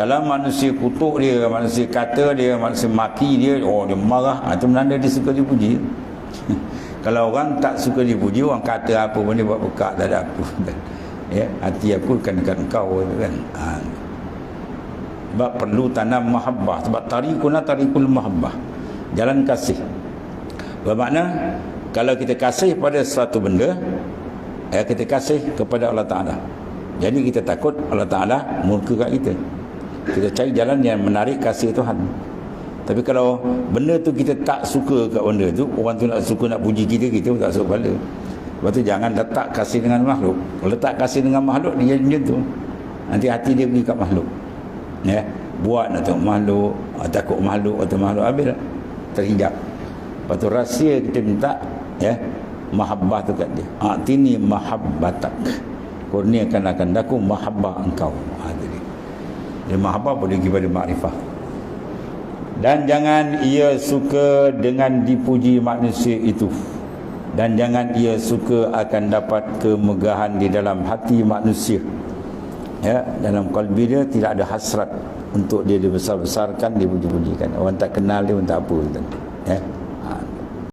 Kalau manusia kutuk dia, manusia kata dia, manusia maki dia, oh dia marah. Itu menanda dia suka dipuji. Kalau orang tak suka dipuji, orang kata apa pun dia buat buka, tak ada apa. ya, hati aku kan dekat engkau kan. Ha. Sebab perlu tanam mahabbah. Sebab tarikuna tarikul mahabbah. Jalan kasih. Bermakna, kalau kita kasih pada satu benda, ya, kita kasih kepada Allah Ta'ala. Jadi kita takut Allah Ta'ala murka kat kita. Kita cari jalan yang menarik kasih Tuhan. Tapi kalau benda tu kita tak suka kat benda tu, orang tu nak suka nak puji kita, kita pun tak suka kepala. Lepas tu jangan letak kasih dengan makhluk. Kalau letak kasih dengan makhluk, dia macam tu. Nanti hati dia pergi kat makhluk. Ya. Buat nak tengok makhluk, ah, takut makhluk atau makhluk habis lah. Terhijab. Lepas tu rahsia kita minta, ya, mahabbah tu kat dia. Atini mahabbatak. Kurniakan akan daku mahabbah engkau. Ha, Dia mahabbah boleh pergi pada makrifah. Dan jangan ia suka dengan dipuji manusia itu. Dan jangan ia suka akan dapat kemegahan di dalam hati manusia. Ya, dalam kalbi dia tidak ada hasrat untuk dia dibesar-besarkan, dipuji-pujikan. Orang tak kenal dia pun tak apa. Ya.